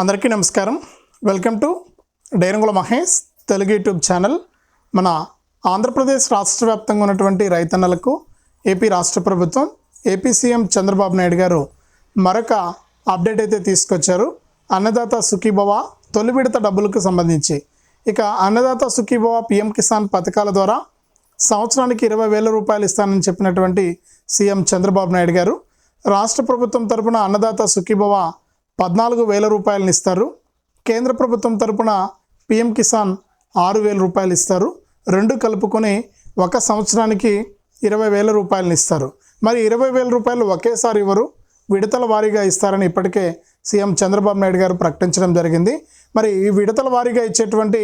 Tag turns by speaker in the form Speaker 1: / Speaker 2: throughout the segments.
Speaker 1: అందరికీ నమస్కారం. Welcome to డైరంగుల మహేష్ తెలుగు యూట్యూబ్ ఛానల్. మన ఆంధ్రప్రదేశ్ రాష్ట్ర వ్యాప్తంగా ఉన్నటువంటి రైతన్నలకు ఏపీ రాష్ట్ర ప్రభుత్వం ఏపీ సీఎం చంద్రబాబు నాయుడు గారు మరొక అప్డేట్ అయితే తీసుకొచ్చారు. అన్నదాత సుఖీభవ తొలి విడత డబ్బులకు సంబంధించి. ఇక అన్నదాత సుఖీభవ పిఎం కిసాన్ పథకాల ద్వారా సంవత్సరానికి ఇరవై వేల రూపాయలు ఇస్తానని చెప్పినటువంటి సీఎం చంద్రబాబు నాయుడు గారు రాష్ట్ర ప్రభుత్వం తరపున అన్నదాత సుఖీభవ పద్నాలుగు వేల రూపాయలను ఇస్తారు కేంద్ర ప్రభుత్వం తరపున పిఎం కిసాన్ ఆరు వేల రూపాయలు ఇస్తారు రెండు కలుపుకొని ఒక సంవత్సరానికి ఇరవై వేల రూపాయలను ఇస్తారు మరి ఇరవై వేల రూపాయలు ఒకేసారి ఇవ్వరు విడతల వారీగా ఇస్తారని ఇప్పటికే సీఎం చంద్రబాబు నాయుడు గారు ప్రకటించడం జరిగింది. మరి ఈ విడతల వారీగా ఇచ్చేటువంటి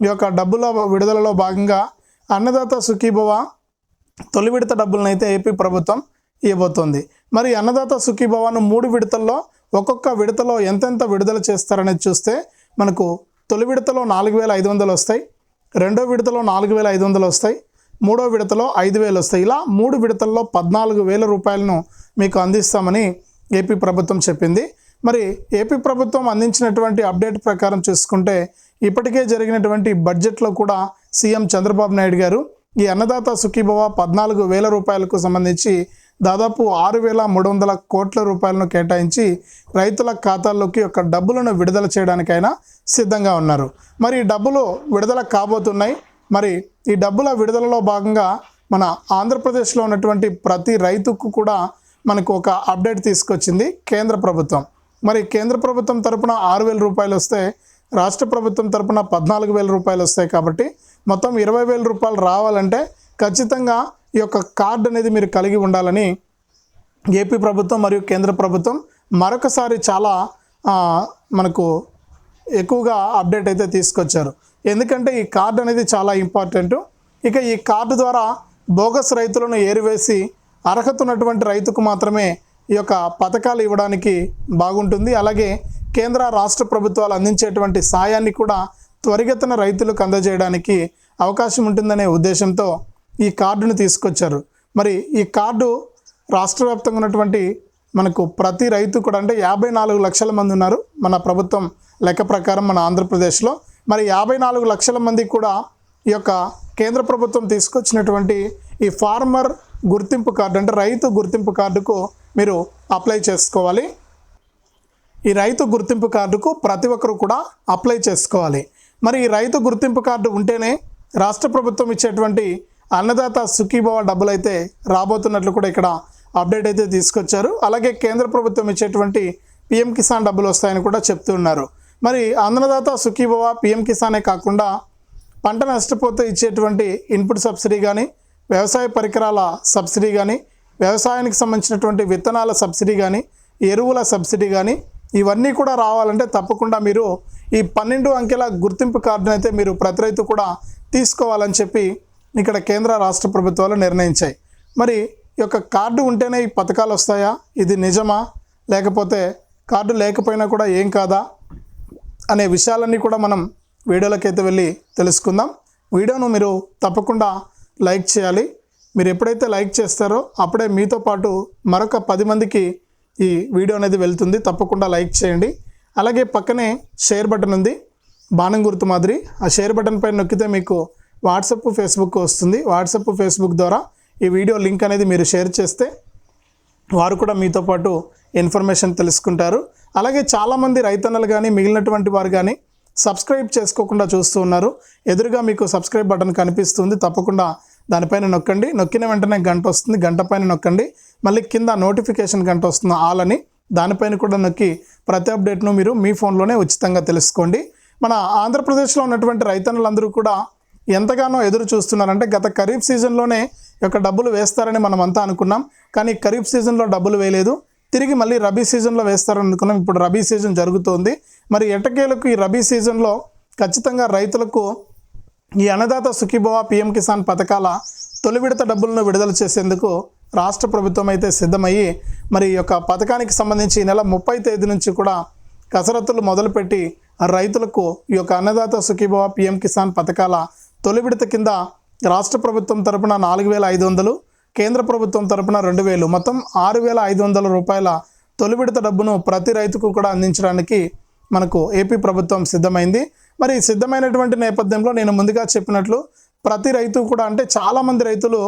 Speaker 1: ఈ యొక్క డబ్బుల విడుదలలో భాగంగా అన్నదాత సుఖీభవ తొలి విడత డబ్బులను అయితే ఏపీ ప్రభుత్వం ఇవ్వబోతోంది. మరి అన్నదాత సుఖీభవను మూడు విడతల్లో ఒక్కొక్క విడతలో ఎంతెంత విడుదల చేస్తారనేది చూస్తే మనకు తొలి విడతలో నాలుగు వేల ఐదు వందలు వస్తాయి రెండో విడతలో నాలుగు వేల ఐదు వందలు వస్తాయి మూడో విడతలో ఐదు వేలు వస్తాయి. ఇలా మూడు విడతల్లో పద్నాలుగు వేల రూపాయలను మీకు అందిస్తామని ఏపీ ప్రభుత్వం చెప్పింది. మరి ఏపీ ప్రభుత్వం అందించినటువంటి అప్డేట్ ప్రకారం చూసుకుంటే ఇప్పటికే జరిగినటువంటి బడ్జెట్లో కూడా సీఎం చంద్రబాబు నాయుడు గారు ఈ అన్నదాత సుఖీభవ పద్నాలుగు వేల రూపాయలకు సంబంధించి దాదాపు ఆరు వేల మూడు వందల కోట్ల రూపాయలను కేటాయించి రైతుల ఖాతాల్లోకి ఒక డబ్బులను విడుదల చేయడానికైనా సిద్ధంగా ఉన్నారు. మరి ఈ డబ్బులు విడుదల కాబోతున్నాయి. మరి ఈ డబ్బుల విడుదలలో భాగంగా మన ఆంధ్రప్రదేశ్లో ఉన్నటువంటి ప్రతి రైతుకు కూడా మనకు ఒక అప్డేట్ తీసుకొచ్చింది కేంద్ర ప్రభుత్వం. మరి కేంద్ర ప్రభుత్వం తరపున ఆరు వేల రూపాయలు వస్తే రాష్ట్ర ప్రభుత్వం తరపున పద్నాలుగు వేల రూపాయలు వస్తాయి కాబట్టి మొత్తం ఇరవై వేల రూపాయలు రావాలంటే ఖచ్చితంగా ఈ యొక్క కార్డు అనేది మీరు కలిగి ఉండాలని ఏపీ ప్రభుత్వం మరియు కేంద్ర ప్రభుత్వం మరొకసారి చాలా మనకు ఎక్కువగా అప్డేట్ అయితే తీసుకొచ్చారు. ఎందుకంటే ఈ కార్డు అనేది చాలా ఇంపార్టెంట్. ఇక ఈ కార్డు ద్వారా బోగస్ రైతులను ఏరివేసి అర్హత ఉన్నటువంటి రైతుకు మాత్రమే ఈ యొక్క పథకాలు ఇవ్వడానికి బాగుంటుంది. అలాగే కేంద్ర రాష్ట్ర ప్రభుత్వాలు అందించేటువంటి సాయాన్ని కూడా త్వరిగతన రైతులకు అందజేయడానికి అవకాశం ఉంటుందనే ఉద్దేశంతో ఈ కార్డును తీసుకొచ్చారు. మరి ఈ కార్డు రాష్ట్ర వ్యాప్తంగా ఉన్నటువంటి మనకు ప్రతి రైతు కూడా అంటే యాభై నాలుగు లక్షల మంది ఉన్నారు మన ప్రభుత్వం లెక్క ప్రకారం మన ఆంధ్రప్రదేశ్లో. మరి యాభై నాలుగు లక్షల మంది కూడా ఈ యొక్క కేంద్ర ప్రభుత్వం తీసుకొచ్చినటువంటి ఈ ఫార్మర్ గుర్తింపు కార్డు అంటే రైతు గుర్తింపు కార్డుకు మీరు అప్లై చేసుకోవాలి. ఈ రైతు గుర్తింపు కార్డుకు ప్రతి ఒక్కరు కూడా అప్లై చేసుకోవాలి. మరి ఈ రైతు గుర్తింపు కార్డు ఉంటేనే రాష్ట్ర ప్రభుత్వం ఇచ్చేటువంటి అన్నదాత సుఖీభవ డబ్బులు అయితే రాబోతున్నట్లు కూడా ఇక్కడ అప్డేట్ అయితే తీసుకొచ్చారు. అలాగే కేంద్ర ప్రభుత్వం ఇచ్చేటువంటి పిఎం కిసాన్ డబ్బులు వస్తాయని కూడా చెప్తున్నారు మరి అన్నదాత సుఖీభవ పిఎం కిసానే కాకుండా పంట నష్టపోతే ఇచ్చేటువంటి ఇన్పుట్ సబ్సిడీ కానీ వ్యవసాయ పరికరాల సబ్సిడీ కానీ వ్యవసాయానికి సంబంధించినటువంటి విత్తనాల సబ్సిడీ కానీ ఎరువుల సబ్సిడీ కానీ ఇవన్నీ కూడా రావాలంటే తప్పకుండా మీరు ఈ పన్నెండు అంకెల గుర్తింపు కార్డునైతే మీరు ప్రతి రైతు కూడా తీసుకోవాలని చెప్పి ఇక్కడ కేంద్ర రాష్ట్ర ప్రభుత్వాలు నిర్ణయించాయి. మరి ఈ యొక్క కార్డు ఉంటేనే ఈ పథకాలు వస్తాయా? ఇది నిజమా? లేకపోతే కార్డు లేకపోయినా కూడా ఏం కాదా? అనే విషయాలన్నీ కూడా మనం వీడియోలకైతే వెళ్ళి తెలుసుకుందాం. వీడియోను మీరు తప్పకుండా లైక్ చేయాలి. మీరు ఎప్పుడైతే లైక్ చేస్తారో అప్పుడే మీతో పాటు మరొక పది మందికి ఈ వీడియో అనేది వెళ్తుంది. తప్పకుండా లైక్ చేయండి. అలాగే పక్కనే షేర్ బటన్ ఉంది. బాణం గుర్తు మాదిరి. ఆ షేర్ బటన్ పైన నొక్కితే మీకు వాట్సప్ ఫేస్బుక్ వస్తుంది. వాట్సప్ ఫేస్బుక్ ద్వారా ఈ వీడియో లింక్ అనేది మీరు షేర్ చేస్తే వారు కూడా మీతో పాటు ఇన్ఫర్మేషన్ తెలుసుకుంటారు. అలాగే చాలామంది రైతన్నలు కానీ మిగిలినటువంటి వారు కానీ సబ్స్క్రైబ్ చేసుకోకుండా చూస్తూ ఉన్నారు. ఎదురుగా మీకు సబ్స్క్రైబ్ బటన్ కనిపిస్తుంది. తప్పకుండా దానిపైన నొక్కండి. నొక్కిన వెంటనే గంట వస్తుంది. గంట పైన నొక్కండి. మళ్ళీ కింద నోటిఫికేషన్ గంట వస్తుంది. ఆల్ అని దానిపైన కూడా నొక్కి ప్రతి అప్డేట్ను మీరు మీ ఫోన్లోనే ఉచితంగా తెలుసుకోండి. మన ఆంధ్రప్రదేశ్లో ఉన్నటువంటి రైతన్నులందరూ కూడా ఎంతగానో ఎదురు చూస్తున్నారంటే గత ఖరీఫ్ సీజన్లోనే యొక్క డబ్బులు వేస్తారని మనం అంతా అనుకున్నాం. కానీ ఖరీఫ్ సీజన్లో డబ్బులు వేయలేదు. తిరిగి మళ్ళీ రబీ సీజన్లో వేస్తారని అనుకున్నాం. ఇప్పుడు రబీ సీజన్ జరుగుతోంది. మరి ఎటకేలకు ఈ రబీ సీజన్లో ఖచ్చితంగా రైతులకు ఈ అన్నదాత సుఖీభవ పిఎం కిసాన్ పథకాల తొలి విడత డబ్బులను విడుదల చేసేందుకు రాష్ట్ర ప్రభుత్వం అయితే సిద్ధమయ్యి మరి ఈ యొక్క పథకానికి సంబంధించి ఈ నెల ముప్పై తేదీ నుంచి కూడా కసరత్తులు మొదలుపెట్టి రైతులకు ఈ యొక్క అన్నదాత సుఖీభవ పిఎం కిసాన్ పథకాల తొలి విడత కింద రాష్ట్ర ప్రభుత్వం తరపున నాలుగు వేల ఐదు వందలు కేంద్ర ప్రభుత్వం తరపున రెండు వేలు. మొత్తం ఆరు వేల ఐదు వందల రూపాయల తొలి విడత డబ్బును ప్రతి రైతుకు కూడా అందించడానికి మనకు ఏపీ ప్రభుత్వం సిద్ధమైంది. మరి సిద్ధమైనటువంటి నేపథ్యంలో నేను ముందుగా చెప్పినట్లు ప్రతి రైతు కూడా అంటే చాలామంది రైతులు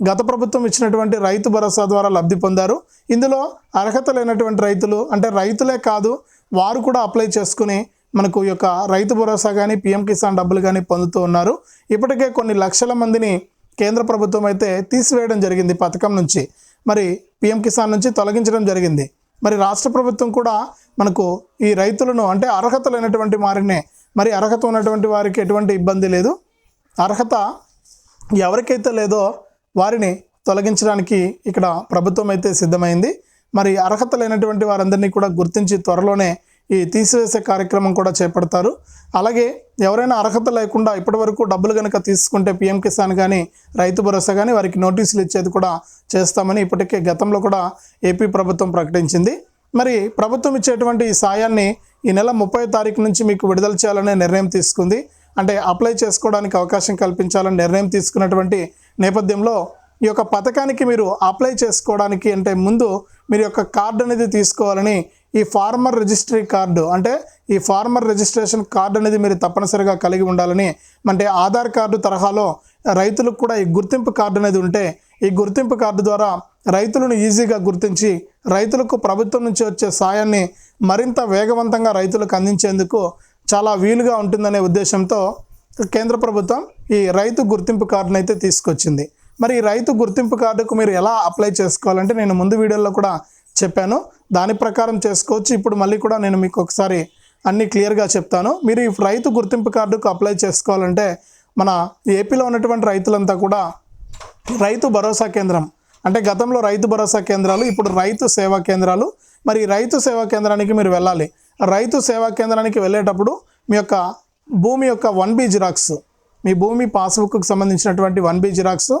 Speaker 1: గత ప్రభుత్వం ఇచ్చినటువంటి రైతు భరోసా ద్వారా లబ్ధి పొందారు. ఇందులో అర్హత లేనటువంటి రైతులు అంటే రైతులే కాదు వారు కూడా అప్లై చేసుకుని మనకు యొక్క రైతు భరోసా కానీ పిఎం కిసాన్ డబ్బులు కానీ పొందుతూ ఉన్నారు. ఇప్పటికే కొన్ని లక్షల మందిని కేంద్ర ప్రభుత్వం అయితే తీసివేయడం జరిగింది పథకం నుంచి. మరి పిఎం కిసాన్ నుంచి తొలగించడం జరిగింది. మరి రాష్ట్ర ప్రభుత్వం కూడా మనకు ఈ రైతులను అంటే అర్హత లేనటువంటి వారినే మరి అర్హత ఉన్నటువంటి వారికి ఎటువంటి ఇబ్బంది లేదు. అర్హత ఎవరికైతే లేదో వారిని తొలగించడానికి ఇక్కడ ప్రభుత్వం అయితే సిద్ధమైంది. మరి అర్హత లేనటువంటి వారందరినీ కూడా గుర్తించి త్వరలోనే ఈ తీసివేసే కార్యక్రమం కూడా చేపడతారు. అలాగే ఎవరైనా అర్హత లేకుండా ఇప్పటివరకు డబ్బులు కనుక తీసుకుంటే పిఎం కిసాన్ కానీ రైతు భరోసా కానీ వారికి నోటీసులు ఇచ్చేది కూడా చేస్తామని ఇప్పటికే గతంలో కూడా ఏపీ ప్రభుత్వం ప్రకటించింది. మరి ప్రభుత్వం ఇచ్చేటువంటి ఈ సాయాన్ని ఈ నెల ముప్పై తారీఖు నుంచి మీకు విడుదల చేయాలనే నిర్ణయం తీసుకుంది. అంటే అప్లై చేసుకోవడానికి అవకాశం కల్పించాలని నిర్ణయం తీసుకున్నటువంటి నేపథ్యంలో ఈ యొక్క పథకానికి మీరు అప్లై చేసుకోవడానికి అంటే ముందు మీరు యొక్క కార్డు అనేది తీసుకోవాలని ఈ ఫార్మర్ రిజిస్ట్రీ కార్డు అంటే ఈ ఫార్మర్ రిజిస్ట్రేషన్ కార్డు అనేది మీరు తప్పనిసరిగా కలిగి ఉండాలని అంటే ఆధార్ కార్డు తరహాలో రైతులకు కూడా ఈ గుర్తింపు కార్డు అనేది ఉంటే ఈ గుర్తింపు కార్డు ద్వారా రైతులను ఈజీగా గుర్తించి రైతులకు ప్రభుత్వం నుంచి వచ్చే సాయాన్ని మరింత వేగవంతంగా రైతులకు అందించేందుకు చాలా వీలుగా ఉంటుందనే ఉద్దేశంతో కేంద్ర ప్రభుత్వం ఈ రైతు గుర్తింపు కార్డును అయితే తీసుకొచ్చింది. మరి ఈ రైతు గుర్తింపు కార్డుకు మీరు ఎలా అప్లై చేసుకోవాలంటే నేను ముందు వీడియోలో కూడా చెప్పాను. దాని ప్రకారం చేసుకోవచ్చు. ఇప్పుడు మళ్ళీ కూడా నేను మీకు ఒకసారి అన్ని క్లియర్గా చెప్తాను. మీరు ఈ రైతు గుర్తింపు కార్డుకు అప్లై చేసుకోవాలంటే మన ఏపీలో ఉన్నటువంటి రైతులంతా కూడా రైతు భరోసా కేంద్రం. అంటే గతంలో రైతు భరోసా కేంద్రాలు ఇప్పుడు రైతు సేవా కేంద్రాలు. మరి ఈ రైతు సేవా కేంద్రానికి మీరు వెళ్ళాలి. రైతు సేవా కేంద్రానికి వెళ్ళేటప్పుడు మీ యొక్క భూమి యొక్క వన్ బి జిరాక్స్ మీ భూమి పాస్బుక్కు సంబంధించినటువంటి వన్ బి జిరాక్స్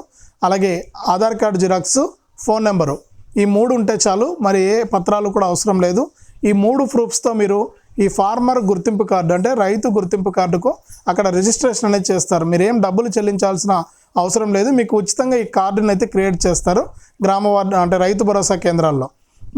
Speaker 1: అలాగే Aadhaar card xerox phone number. ఈ మూడు ఉంటే చాలు మరి ఏ పత్రాలు కూడా అవసరం లేదు. ఈ మూడు ప్రూఫ్స్తో మీరు ఈ ఫార్మర్ గుర్తింపు కార్డు అంటే రైతు గుర్తింపు కార్డుకు అక్కడ రిజిస్ట్రేషన్ అనేది చేస్తారు. మీరు ఏం డబ్బులు చెల్లించాల్సిన అవసరం లేదు. మీకు ఉచితంగా ఈ కార్డుని అయితే క్రియేట్ చేస్తారు గ్రామ వార్డు అంటే రైతు భరోసా కేంద్రాల్లో.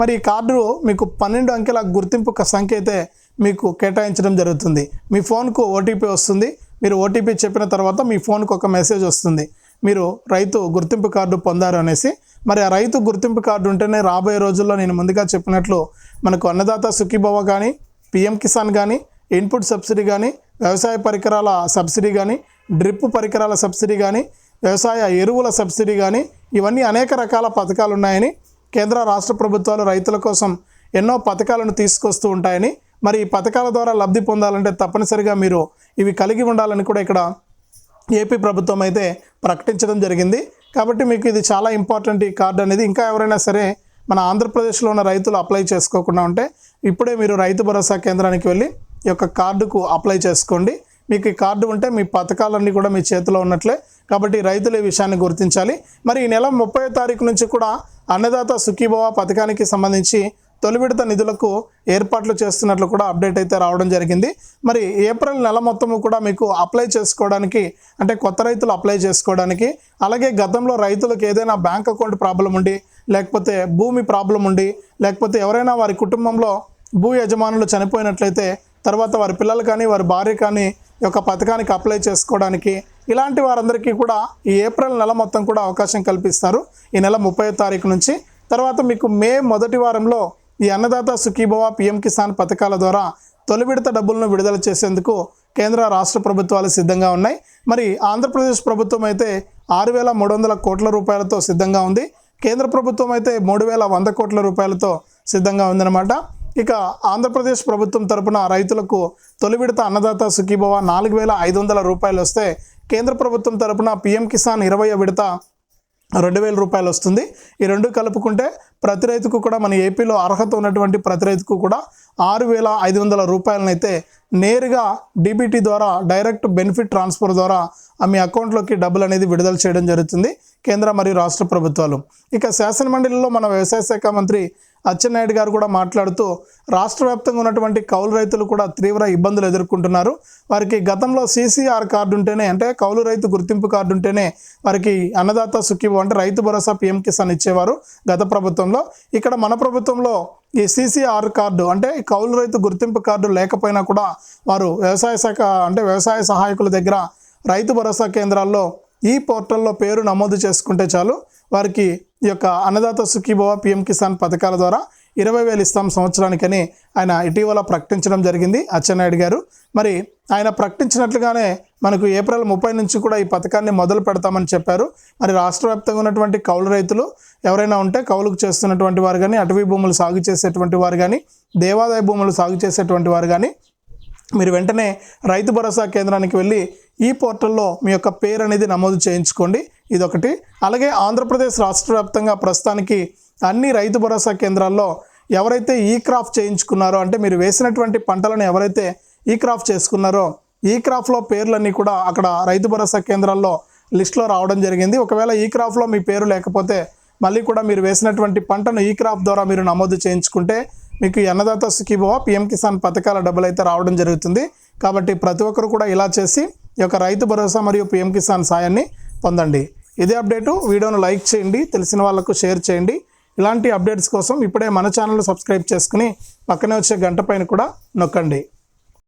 Speaker 1: మరి ఈ కార్డు మీకు పన్నెండు అంకెల గుర్తింపు సంఖ్య అయితే మీకు కేటాయించడం జరుగుతుంది. మీ ఫోన్కు ఓటీపీ వస్తుంది. మీరు ఓటీపీ చెప్పిన తర్వాత మీ ఫోన్కు ఒక మెసేజ్ వస్తుంది. మీరు రైతు గుర్తింపు కార్డు పొందారు అనేసి మరి ఆ రైతు గుర్తింపు కార్డు ఉంటేనే రాబోయే రోజుల్లో నేను ముందుగా చెప్పినట్లు మనకు అన్నదాత సుఖీభవ కానీ పిఎం కిసాన్ కానీ ఇన్పుట్ సబ్సిడీ కానీ వ్యవసాయ పరికరాల సబ్సిడీ కానీ డ్రిప్ పరికరాల సబ్సిడీ కానీ వ్యవసాయ ఎరువుల సబ్సిడీ కానీ ఇవన్నీ అనేక రకాల పథకాలు ఉన్నాయని కేంద్ర రాష్ట్ర ప్రభుత్వాలు రైతుల కోసం ఎన్నో పథకాలను తీసుకొస్తూ ఉంటాయని మరి ఈ పథకాల ద్వారా లబ్ధి పొందాలంటే తప్పనిసరిగా మీరు ఇవి కలిగి ఉండాలని కూడా ఇక్కడ ఏపీ ప్రభుత్వం అయితే ప్రకటించడం జరిగింది. కాబట్టి మీకు ఇది చాలా ఇంపార్టెంట్ ఈ కార్డు అనేది. ఇంకా ఎవరైనా సరే మన ఆంధ్రప్రదేశ్లో ఉన్న రైతులు అప్లై చేసుకోకుండా ఉంటే ఇప్పుడే మీరు రైతు భరోసా కేంద్రానికి వెళ్ళి ఈ యొక్క కార్డుకు అప్లై చేసుకోండి. మీకు ఈ కార్డు ఉంటే మీ పథకాలన్నీ కూడా మీ చేతిలో ఉన్నట్లే. కాబట్టి రైతులు ఈ విషయాన్ని గుర్తించాలి. మరి ఈ నెల ముప్పై తారీఖు నుంచి కూడా అన్నదాత సుఖీభవ పథకానికి సంబంధించి తొలి విడత నిధులకు ఏర్పాట్లు చేస్తున్నట్లు కూడా అప్డేట్ అయితే రావడం జరిగింది. మరి ఏప్రిల్ నెల మొత్తము కూడా మీకు అప్లై చేసుకోవడానికి అంటే కొత్త రైతులు అప్లై చేసుకోవడానికి అలాగే గతంలో రైతులకు ఏదైనా బ్యాంక్ అకౌంట్ ప్రాబ్లం ఉండి లేకపోతే భూమి ప్రాబ్లం ఉండి లేకపోతే ఎవరైనా వారి కుటుంబంలో భూ యజమానులు చనిపోయినట్లయితే తర్వాత వారి పిల్లలు కానీ వారి భార్య కానీ యొక్క పథకానికి అప్లై చేసుకోవడానికి ఇలాంటి వారందరికీ కూడా ఈ ఏప్రిల్ నెల మొత్తం కూడా అవకాశం కల్పిస్తారు. ఈ నెల ముప్పై తారీఖు నుంచి. తర్వాత మీకు మే మొదటి వారంలో ఈ అన్నదాత సుఖీభవ పిఎం కిసాన్ పథకాల ద్వారా తొలి విడత డబ్బులను విడుదల చేసేందుకు కేంద్ర రాష్ట్ర ప్రభుత్వాలు సిద్ధంగా ఉన్నాయి. మరి ఆంధ్రప్రదేశ్ ప్రభుత్వం అయితే ఆరు వేల మూడు వందల కోట్ల రూపాయలతో సిద్ధంగా ఉంది. కేంద్ర ప్రభుత్వం అయితే మూడు వేల వంద కోట్ల రూపాయలతో సిద్ధంగా ఉందన్నమాట. ఇక ఆంధ్రప్రదేశ్ ప్రభుత్వం తరపున రైతులకు తొలి విడత అన్నదాత సుఖీభవ నాలుగు వేల ఐదు వందల రూపాయలు వస్తే కేంద్ర ప్రభుత్వం తరపున పిఎం కిసాన్ ఇరవై విడత రెండు వేల రూపాయలు వస్తుంది. ఈ రెండు కలుపుకుంటే ప్రతి రైతుకు కూడా మన ఏపీలో అర్హత ఉన్నటువంటి ప్రతి రైతుకు కూడా ఆరు వేల ఐదు వందల రూపాయలనైతే నేరుగా డీబీటీ ద్వారా డైరెక్ట్ బెనిఫిట్ ట్రాన్స్ఫర్ ద్వారా మీ అకౌంట్లోకి డబ్బులు అనేది విడుదల చేయడం జరుగుతుంది కేంద్ర మరియు రాష్ట్ర ప్రభుత్వాలు. ఇక శాసనమండలిలో మన వ్యవసాయ శాఖ మంత్రి అచ్చెన్నాయుడు గారు కూడా మాట్లాడుతూ రాష్ట్ర వ్యాప్తంగా ఉన్నటువంటి కౌలు రైతులు కూడా తీవ్ర ఇబ్బందులు ఎదుర్కొంటున్నారు. వారికి గతంలో సీసీఆర్ కార్డు ఉంటేనే అంటే కౌలు రైతు గుర్తింపు కార్డు ఉంటేనే వారికి అన్నదాత సుఖీభో అంటే రైతు భరోసా పిఎం కిసాన్ ఇచ్చేవారు గత ప్రభుత్వంలో. ఇక్కడ మన ప్రభుత్వంలో ఈ సీసీఆర్ కార్డు అంటే కౌలు రైతు గుర్తింపు కార్డు లేకపోయినా కూడా వారు వ్యవసాయ శాఖ అంటే వ్యవసాయ సహాయకుల దగ్గర రైతు భరోసా కేంద్రాల్లో ఈ పోర్టల్లో పేరు నమోదు చేసుకుంటే చాలు. వారికి ఈ యొక్క అన్నదాత సుఖీభవ పిఎం కిసాన్ పథకాల ద్వారా ఇరవై వేలు ఇస్తాం సంవత్సరానికని ఆయన ఇటీవల ప్రకటించడం జరిగింది. అచ్చెన్నాయుడు గారు. మరి ఆయన ప్రకటించినట్లుగానే మనకు ఏప్రిల్ ముప్పై నుంచి కూడా ఈ పథకాన్ని మొదలు పెడతామని చెప్పారు. మరి రాష్ట్ర వ్యాప్తంగా ఉన్నటువంటి కౌలు రైతులు ఎవరైనా ఉంటే కౌలుకు చేస్తున్నటువంటి వారు కానీ అటవీ భూములు సాగు చేసేటువంటి వారు కానీ దేవాదాయ భూములు సాగు చేసేటువంటి వారు కానీ మీరు వెంటనే రైతు భరోసా కేంద్రానికి వెళ్ళి ఈ పోర్టల్లో మీ యొక్క పేరు అనేది నమోదు చేయించుకోండి. ఇదొకటి. అలాగే ఆంధ్రప్రదేశ్ రాష్ట్ర వ్యాప్తంగా ప్రస్తుతానికి అన్ని రైతు భరోసా కేంద్రాల్లో ఎవరైతే ఈ క్రాప్ చేయించుకున్నారో అంటే మీరు వేసినటువంటి పంటలను ఎవరైతే ఈ క్రాప్ చేసుకున్నారో ఈ క్రాప్లో పేర్లన్నీ కూడా అక్కడ రైతు భరోసా కేంద్రాల్లో లిస్ట్లో రావడం జరిగింది. ఒకవేళ ఈ క్రాప్లో మీ పేరు లేకపోతే మళ్ళీ కూడా మీరు వేసినటువంటి పంటను ఈ క్రాప్ ద్వారా మీరు నమోదు చేయించుకుంటే మీకు అన్నదాత సుఖీభవ పిఎం కిసాన్ పథకాల డబ్బులు అయితే రావడం జరుగుతుంది. కాబట్టి ప్రతి ఒక్కరు కూడా ఇలా చేసి ఈ యొక్క రైతు భరోసా మరియు పిఎం కిసాన్ సాయాన్ని పొందండి. ఇదే అప్డేటు. వీడియోను లైక్ చేయండి తెలిసిన వాళ్ళకు షేర్ చేయండి. ఇలాంటి అప్డేట్స్ కోసం ఇప్పుడే మన ఛానల్ సబ్స్క్రైబ్ చేసుకుని పక్కనే వచ్చే గంట పైన కూడా నొక్కండి.